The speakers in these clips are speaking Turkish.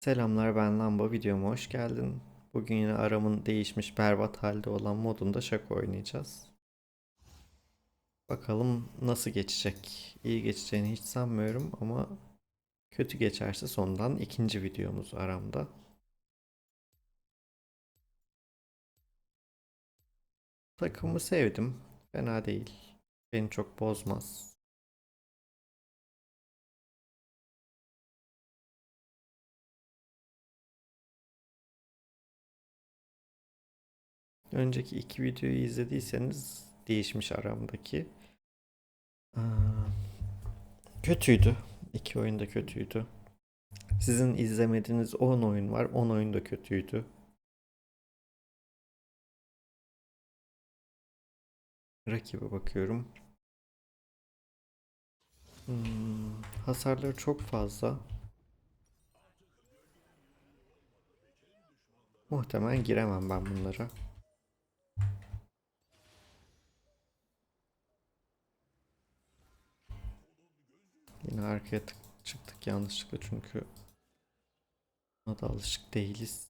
Selamlar ben Lamba videoma hoş geldin. Bugün yine aramın değişmiş berbat halde olan modunda şaka oynayacağız. Bakalım nasıl geçecek. İyi geçeceğini hiç sanmıyorum ama kötü geçerse sondan ikinci videomuz aramda. Takımı sevdim. Fena değil. Beni çok bozmaz. Önceki iki videoyu izlediyseniz değişmiş aramdaki. Aa, kötüydü. İki oyun da kötüydü. Sizin izlemediğiniz 10 oyun var. 10 oyun da kötüydü. Rakibe bakıyorum. Hmm, hasarları çok fazla. Muhtemelen giremem ben bunlara. Yine arkaya tık- çıktık yanlışlıkla çünkü buna da alışık değiliz.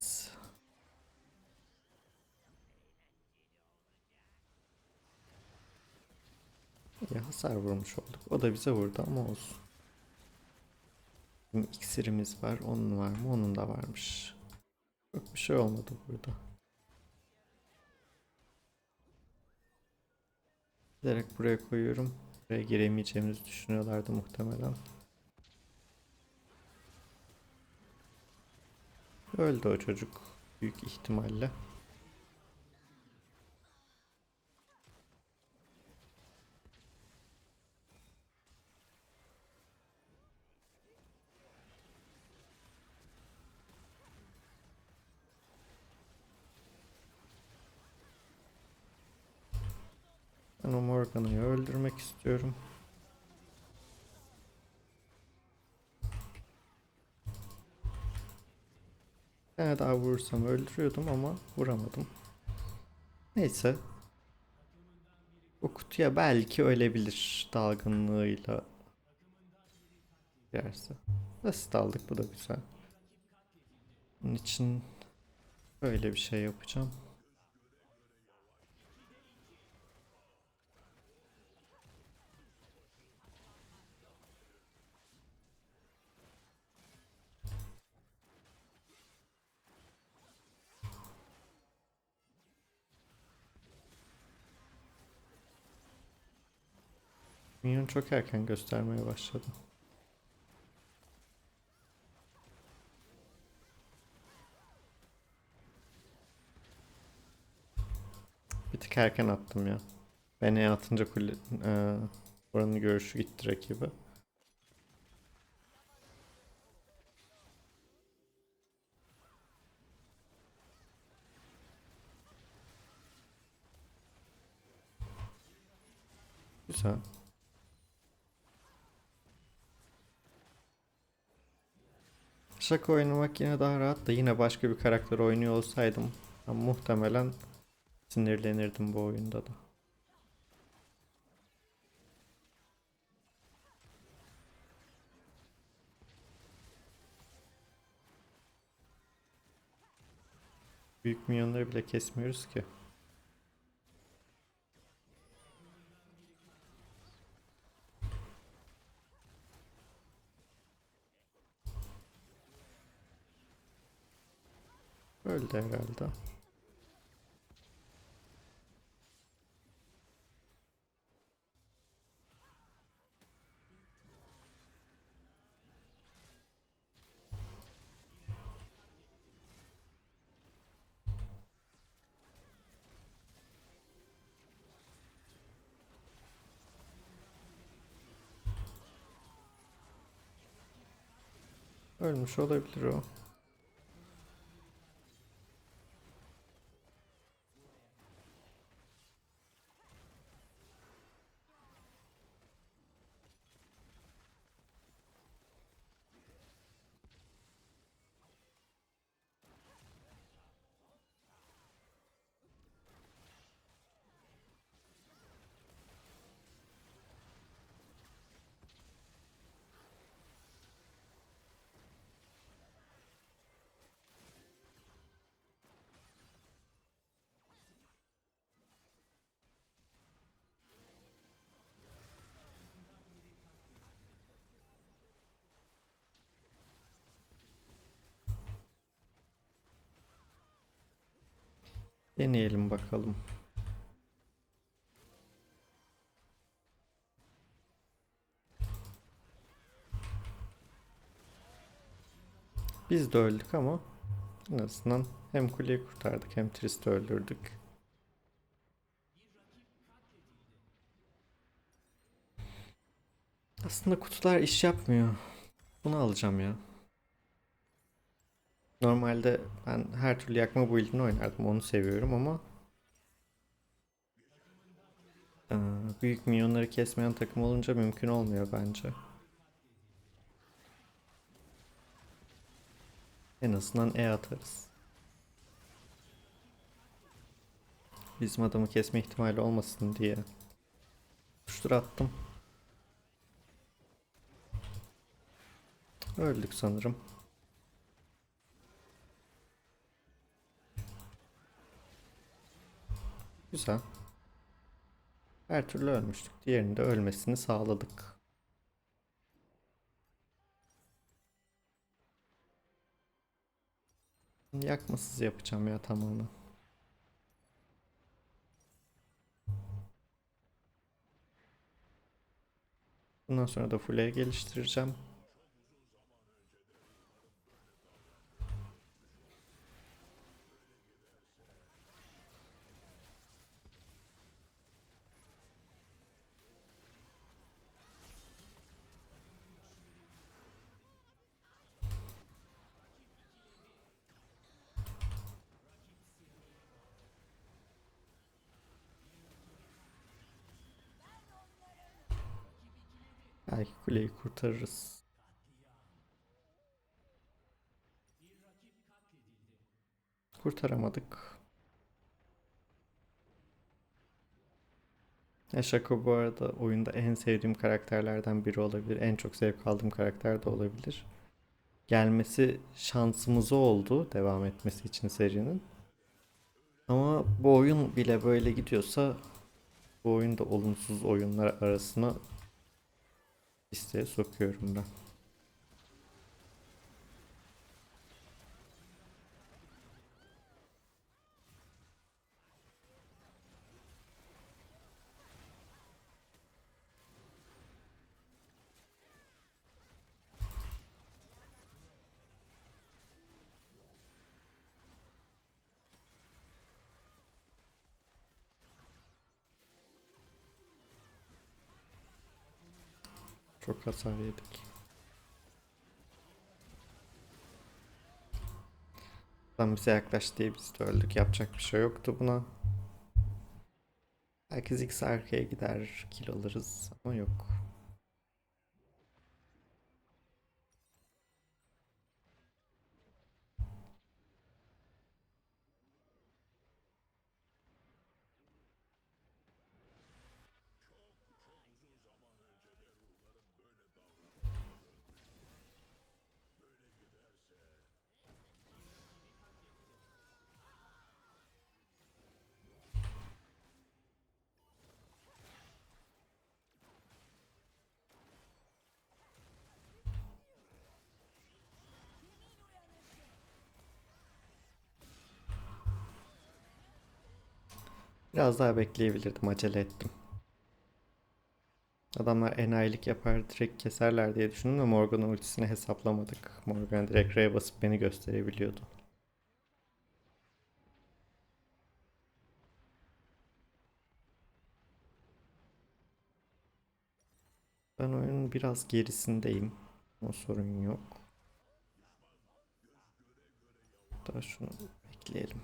Ya hasar vurmuş olduk. O da bize vurdu ama olsun. Bizim iksirimiz var. Onun var mı? Onun da varmış. Çok bir şey olmadı burada. Direkt buraya koyuyorum. Buraya giremeyeceğimizi düşünüyorlardı muhtemelen. Öldü o çocuk büyük ihtimalle. Ben o Morgan'ı öldürmek istiyorum. Bir daha vurursam öldürüyordum ama vuramadım. Neyse. Bu kutuya belki ölebilir dalgınlığıyla yerse. Basit aldık bu da güzel. Bunun için böyle bir şey yapacağım. Minyon çok erken göstermeye başladı. Bir tık erken attım ya. Beni atınca kule, e, oranın görüşü gitti rakibi. Güzel. Şaka oynamak yine daha rahat da yine başka bir karakter oynuyor olsaydım muhtemelen sinirlenirdim bu oyunda da. Büyük minyonları bile kesmiyoruz ki. Öldü herhalde. Ölmüş olabilir o. Deneyelim bakalım. Biz de öldük ama en azından hem kuleyi kurtardık hem Trist'i öldürdük. Aslında kutular iş yapmıyor. Bunu alacağım ya. Normalde ben her türlü yakma build'ini oynardım. Onu seviyorum ama büyük minyonları kesmeyen takım olunca mümkün olmuyor bence. En azından E atarız. Bizim adamı kesme ihtimali olmasın diye. Tuştur attım. Öldük sanırım. Güzel. Her türlü ölmüştük. Diğerinin de ölmesini sağladık. Yakmasız yapacağım ya tamamen. Bundan sonra da full'e geliştireceğim. Belki kuleyi kurtarırız. Kurtaramadık. Ya Shaco bu arada oyunda en sevdiğim karakterlerden biri olabilir. En çok zevk aldığım karakter de olabilir. Gelmesi şansımız oldu devam etmesi için serinin. Ama bu oyun bile böyle gidiyorsa bu oyunda olumsuz oyunlar arasına listeye sokuyorum ben. Çok hasar yedik. Adam bize yaklaştı diye biz de öldük. Yapacak bir şey yoktu buna. Herkes X arkaya gider, kill alırız ama yok. Biraz daha bekleyebilirdim, acele ettim. Adamlar enayilik yapar, direkt keserler diye düşündüm de Morgan'ın ultisini hesaplamadık. Morgan direkt R'ye basıp beni gösterebiliyordu. Ben oyunun biraz gerisindeyim. O sorun yok. Daha şunu bekleyelim.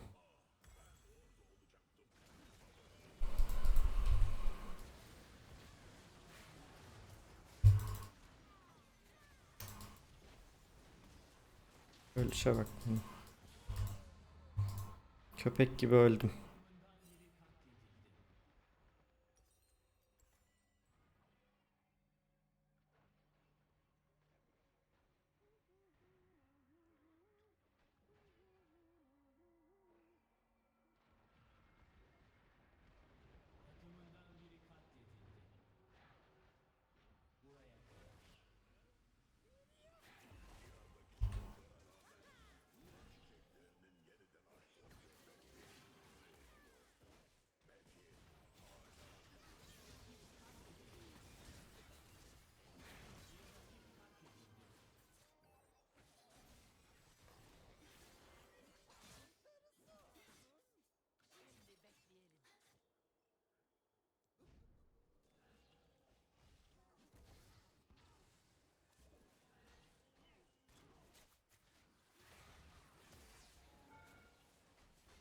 Ölüşe bak. Köpek gibi öldüm.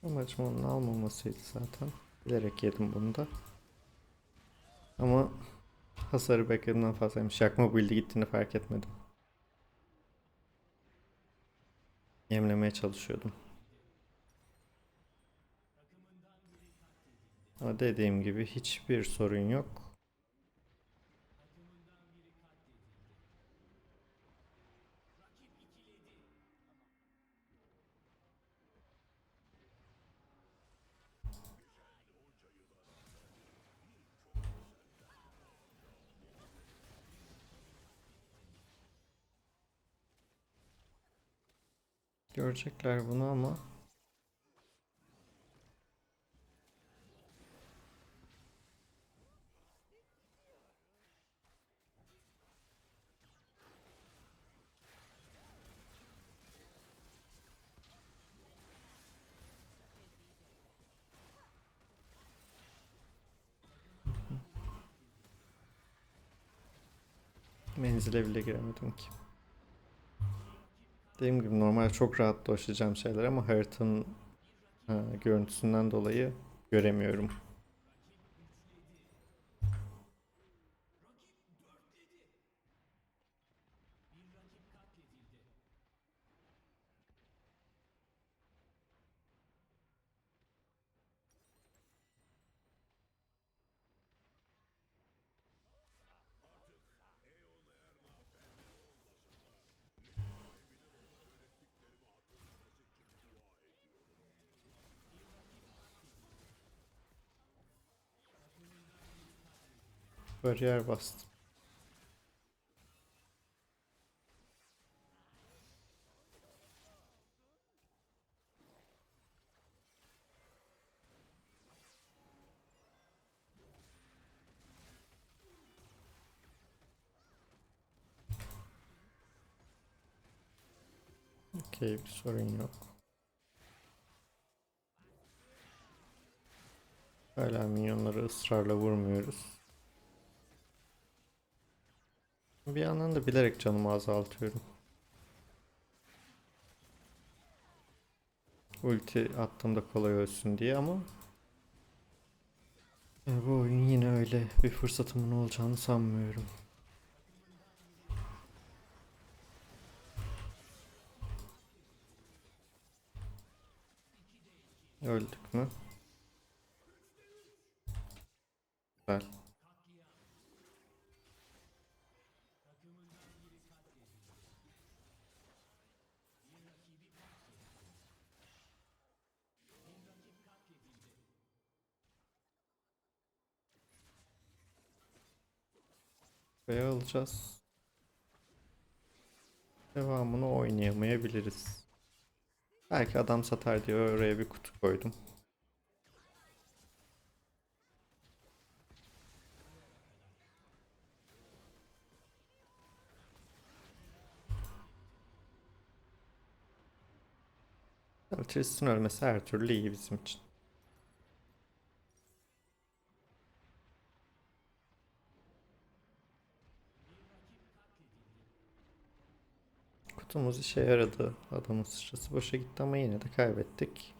Amacım onun almamasıydı zaten. Bilerek yedim bunu da. Ama hasarı beklediğimden fazlaymış. Yakma build'i gittiğini fark etmedim. Yemlemeye çalışıyordum. Ama dediğim gibi hiçbir sorun yok. Görecekler bunu ama menzile bile giremedim ki. Dediğim gibi normal çok rahat dolaşacağım şeyler ama haritanın ha, görüntüsünden dolayı göremiyorum. Bariyer bastım. Okey bir sorun yok. Hala minyonları ısrarla vurmuyoruz. Bir yandan da bilerek canımı azaltıyorum. Ulti attığımda kolay ölsün diye ama ya bu oyun yine öyle bir fırsatımın olacağını sanmıyorum. Öldük mü? Güzel. Buraya alacağız. Devamını oynayamayabiliriz. Belki adam satar diye oraya bir kutu koydum. Tristan ölmesi her türlü iyi bizim için. Kutumuz işe yaradı. Adamın sıçrası boşa gitti ama yine de kaybettik.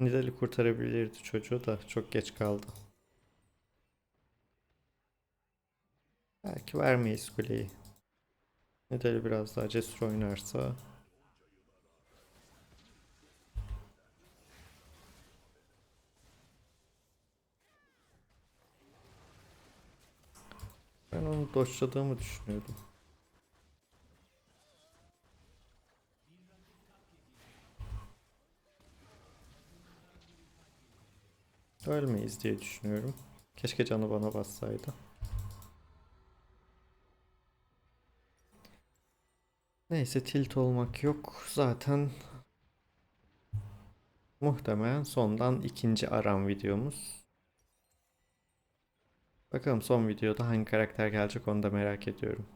Nidal'i kurtarabilirdi çocuğu da çok geç kaldı. Belki vermeyiz kuleyi. Nidal'i biraz daha cesur oynarsa Ben onu doşladığımı düşünüyordum. Ölmeyiz diye düşünüyorum. Keşke canı bana bassaydı. Neyse tilt olmak yok. Zaten muhtemelen sondan ikinci aram videomuz. Bakalım son videoda hangi karakter gelecek onu da merak ediyorum.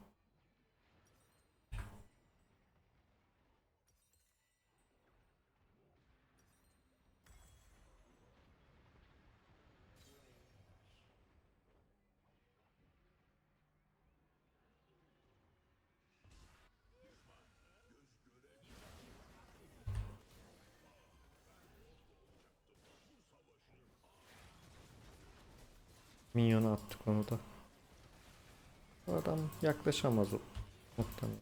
Minyonu attık onu da. Adam yaklaşamaz o muhtemelen.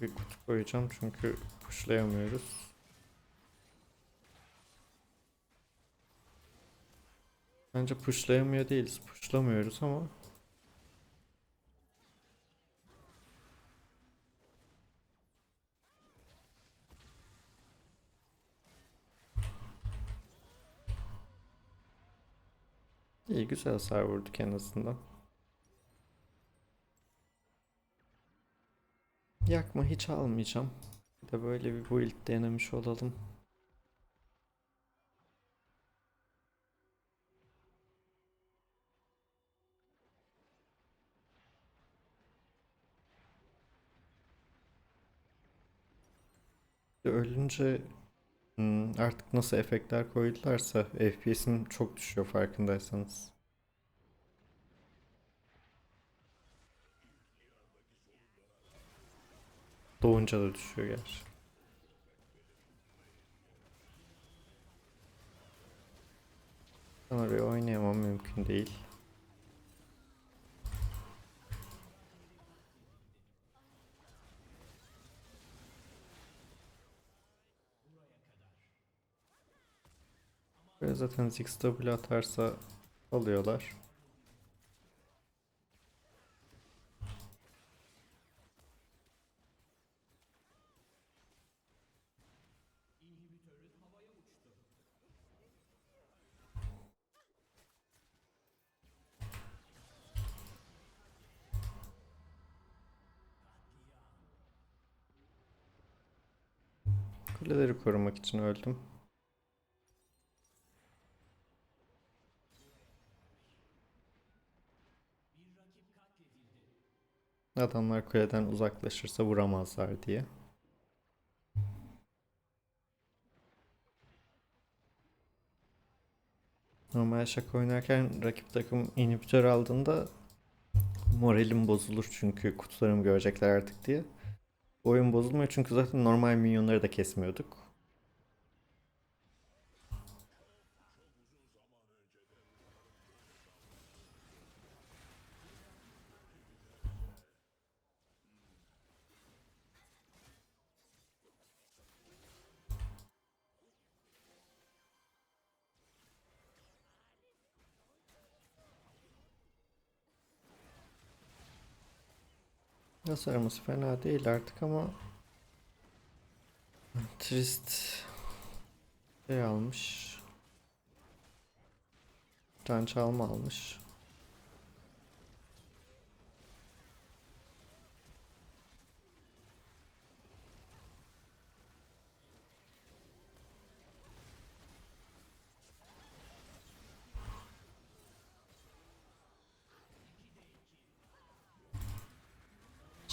Bir kutu koyacağım çünkü pushlayamıyoruz. Bence pushlayamıyor değiliz. Pushlamıyoruz ama iyi güzel hasar vurduk en azından. Yakma hiç almayacağım. Bir de böyle bir build denemiş olalım. Ölünce hmm, artık nasıl efektler koydularsa FPS'im çok düşüyor farkındaysanız. Doğunca da düşüyor gerçi. Ben oraya oynayamam mümkün değil. Böyle zaten Ziggs atarsa alıyorlar. Kuleleri korumak için öldüm. Adamlar kuleden uzaklaşırsa vuramazlar diye. Normal şaka oynarken rakip takım inhibitör aldığında moralim bozulur çünkü kutularımı görecekler artık diye. Oyun bozulmuyor çünkü zaten normal minyonları da kesmiyorduk. Tasarımız fena değil artık ama Trist şey almış. Can çalma almış.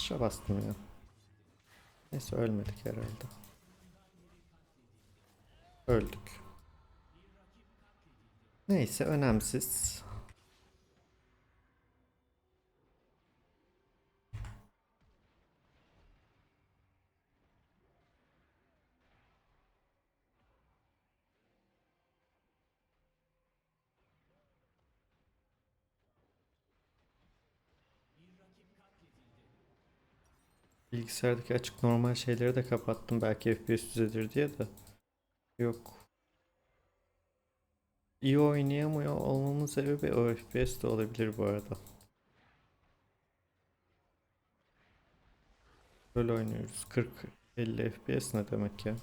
Şa bastım ya. Neyse ölmedik herhalde. Öldük. Neyse önemsiz. Bilgisayardaki açık normal şeyleri de kapattım. Belki FPS düzelir diye de. Yok. İyi oynayamıyor olmamın sebebi o FPS de olabilir bu arada. Böyle oynuyoruz. 40-50 FPS ne demek ya?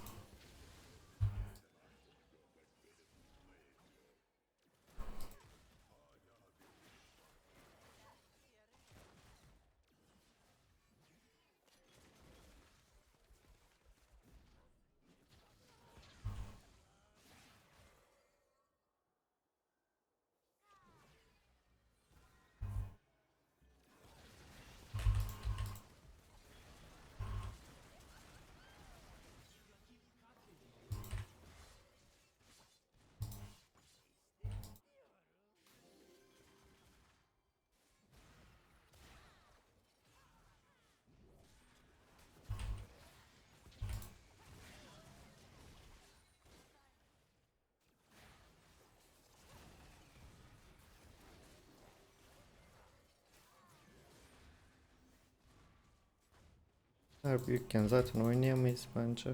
Kadar büyükken zaten oynayamayız bence.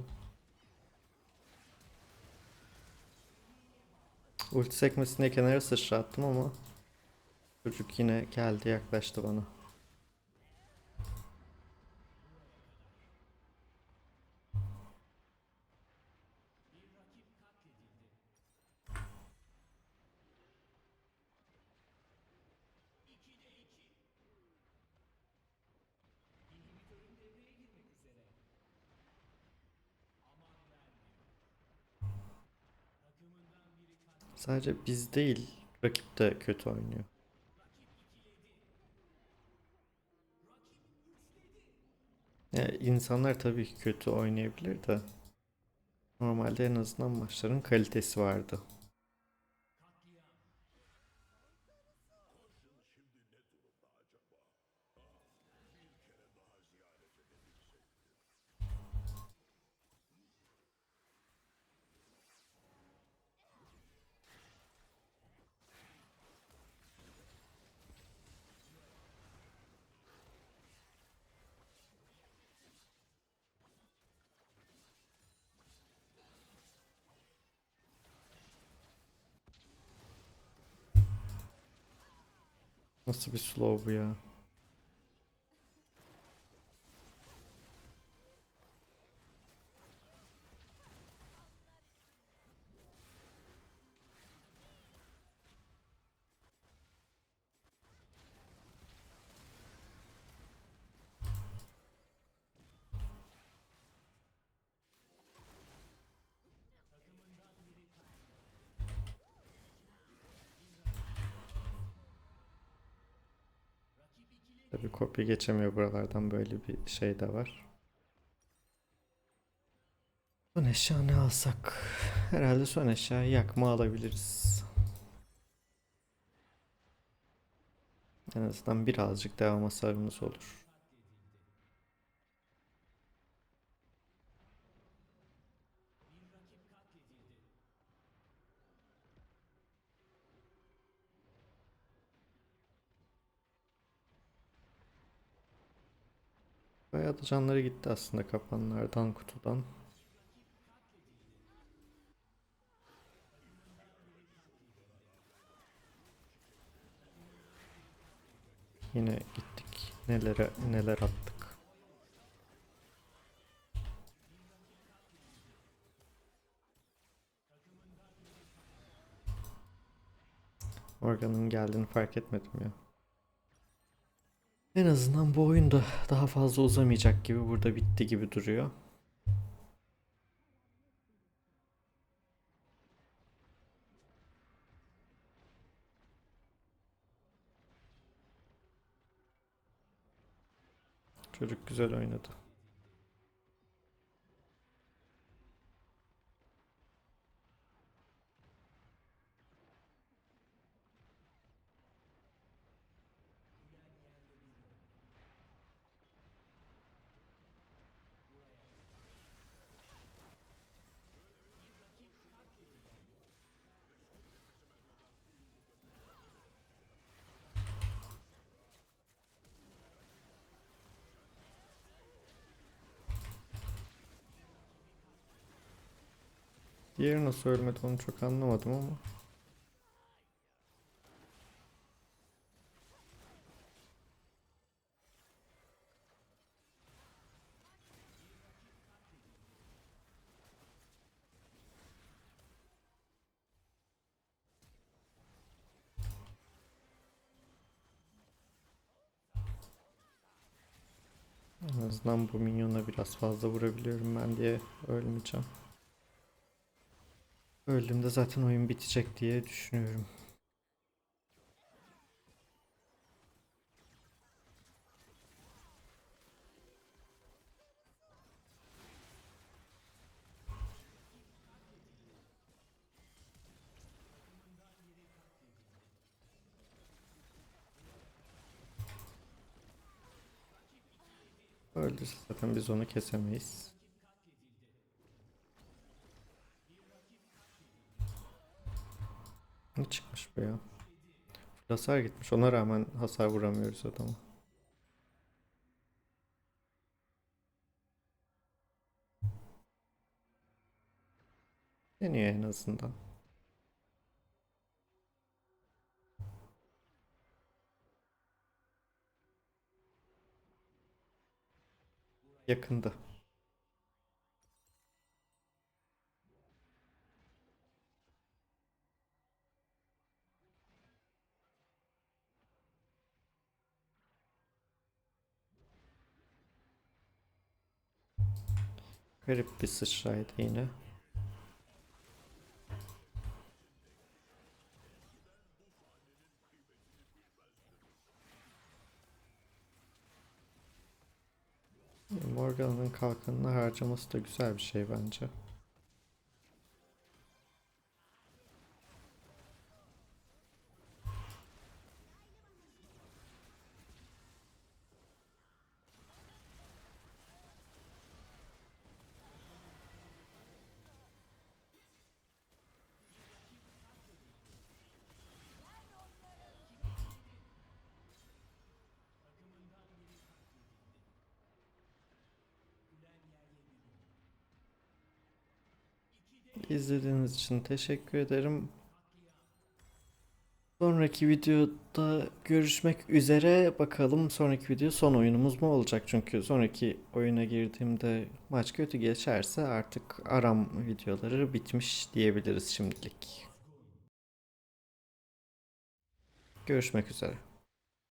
Ulti sekmesine kenara sıçrattım ama çocuk yine geldi yaklaştı bana. Sadece biz değil, rakip de kötü oynuyor. Ya insanlar tabii ki kötü oynayabilir de normalde en azından maçların kalitesi vardı. Nasıl bir slow ya? Kopya geçemiyor buralardan böyle bir şey de var. Son eşya ne alsak? Herhalde son eşyayı yakma alabiliriz. En azından birazcık devam hasarımız olur. Bayağı da canları gitti aslında kapanlardan kutudan. Yine gittik. Nelere neler attık. Morgan'ın geldiğini fark etmedim ya. En azından bu oyun da daha fazla uzamayacak gibi burada bitti gibi duruyor. Çocuk güzel oynadı. Diğeri nasıl ölmedi onu çok anlamadım ama. En azından bu minyona biraz fazla vurabiliyorum ben diye ölmeyeceğim. Öldüğümde zaten oyun bitecek diye düşünüyorum. Öldürse zaten biz onu kesemeyiz. Ne çıkmış bu ya? Hasar gitmiş. Ona rağmen hasar vuramıyoruz adama. Deniyor en azından. Yakında. Garip bir sıçraydı yine. Morgan'ın kalkanını harcaması da güzel bir şey bence. İzlediğiniz için teşekkür ederim. Sonraki videoda görüşmek üzere. Bakalım sonraki video son oyunumuz mu olacak? Çünkü sonraki oyuna girdiğimde maç kötü geçerse artık aram videoları bitmiş diyebiliriz şimdilik. Görüşmek üzere.